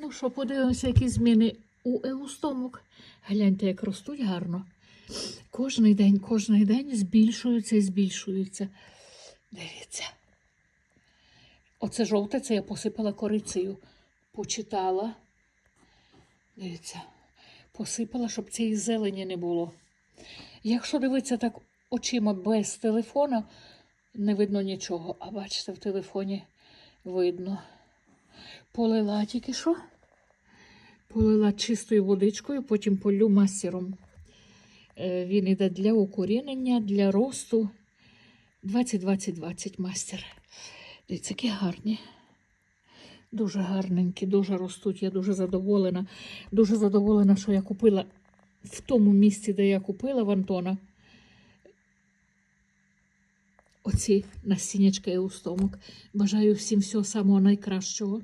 Ну що, подивимося, які зміни у еустомок. Гляньте, як ростуть гарно. Кожний день, кожний день збільшуються і збільшуються. Дивіться. Оце жовте, це я посипала корицею. Почитала. Дивіться, посипала, щоб цієї зелені не було. Якщо дивитися так очима без телефона, не видно нічого. А бачите, в телефоні видно. Полила тільки що. Полила чистою водичкою, потім полю мастером. Е, Він іде для укорінення, для росту. 20-20-20 мастер. Дивіться, які гарні. Дуже гарненькі, дуже ростуть. Я дуже задоволена. Дуже задоволена, що я купила в тому місці, де я купила в Антона. Оці насіннячка і устомок. Бажаю всім всього самого найкращого.